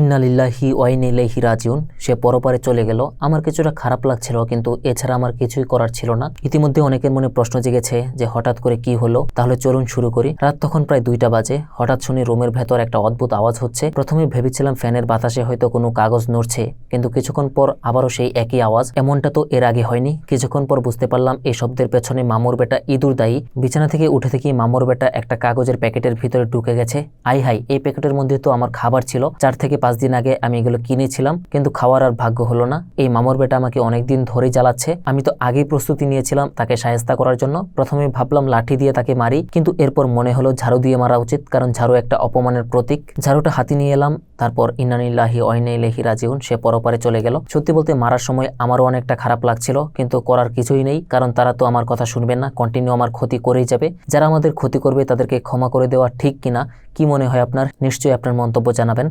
ইন্নালিল্লাহি ওয়াইনিল্লাহি রাজিউন। সে পরপারে চলে গেল। আমার কিছুটা খারাপ লাগছিল, কিন্তু এছাড়া আমার কিছুই করার ছিল না। ইতিমধ্যে অনেকের মনে প্রশ্ন জেগেছে যে, হঠাৎ করে কি হলো? তাহলে চলুন শুরু করি। রাত তখন প্রায় দুইটা বাজে। হঠাৎ শুনি রুমের ভেতর একটা অদ্ভুত আওয়াজ হচ্ছে। প্রথমে ভেবেছিলাম ফ্যানের বাতাসে হয়তো কোনো কাগজ নড়ছে, কিন্তু কিছুক্ষণ পর আবারও সেই একই আওয়াজ। এমনটা তো এর আগে হয়নি। কিছুক্ষণ পর বুঝতে পারলাম, এই শব্দের পেছনে মামুর বেটা ইঁদুর দায়ী। বিছানা থেকে উঠে থেকে মামুর বেটা একটা কাগজের প্যাকেটের ভিতরে ঢুকে গেছে। আই হাই এই প্যাকেটের মধ্যে তো আমার খাবার ছিল, চার থেকে পাঁচ দিন আগে আমি এগুলো কিনেছিলাম, কিন্তু খাওয়ার আর ভাগ্য হলো না। এই মামুর বেটা আমাকে অনেকদিন ধরে জ্বালাচ্ছে। আমি তো আগেই প্রস্তুতি নিয়েছিলাম তাকে সাহেস্তা করার জন্য। প্রথমে ভাবলাম লাঠি দিয়ে তাকে মারি, কিন্তু এরপর মনে হলো ঝাড়ু দিয়ে মারা উচিত, কারণ ঝাড়ু একটা অপমানের প্রতীক। ঝাড়ুটা হাতি নিয়ে এলাম, তারপর ইনানিল্লাহি অইনাইলাহি রাজিউন, সে পরপারে চলে গেল। সত্যি বলতে মারার সময় আমারও অনেকটা খারাপ লাগছিল, কিন্তু করার কিছুই নেই, কারণ তারা তো আমার কথা শুনবেন না কন্টিনিউ আমার ক্ষতি করেই যাবে। যারা আমাদের ক্ষতি করবে তাদেরকে ক্ষমা করে দেওয়া ঠিক কিনা, কি মনে হয় আপনার? নিশ্চয়ই আপনার মন্তব্য জানাবেন।